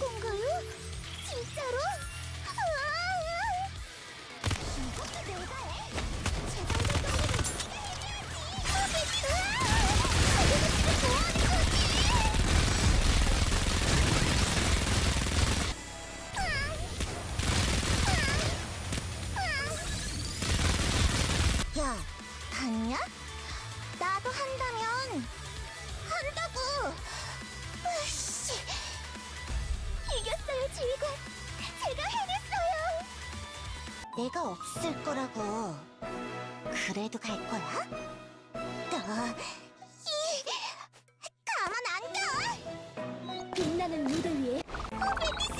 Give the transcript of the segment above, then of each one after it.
건가요? 진짜로? 봤냐? 나도 한다면 한다고! 제가 해냈어요. 내가 없을 거라고. 그래도 갈 거야? 너, 이, 가만 안 둬! 빛나는 무대 위에 어, 밴디스!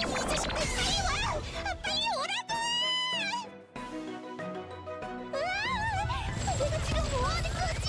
이 자식들 빨리 와! 아, 빨리 오라고! 으아! 내가 지금 뭐 하는 거지?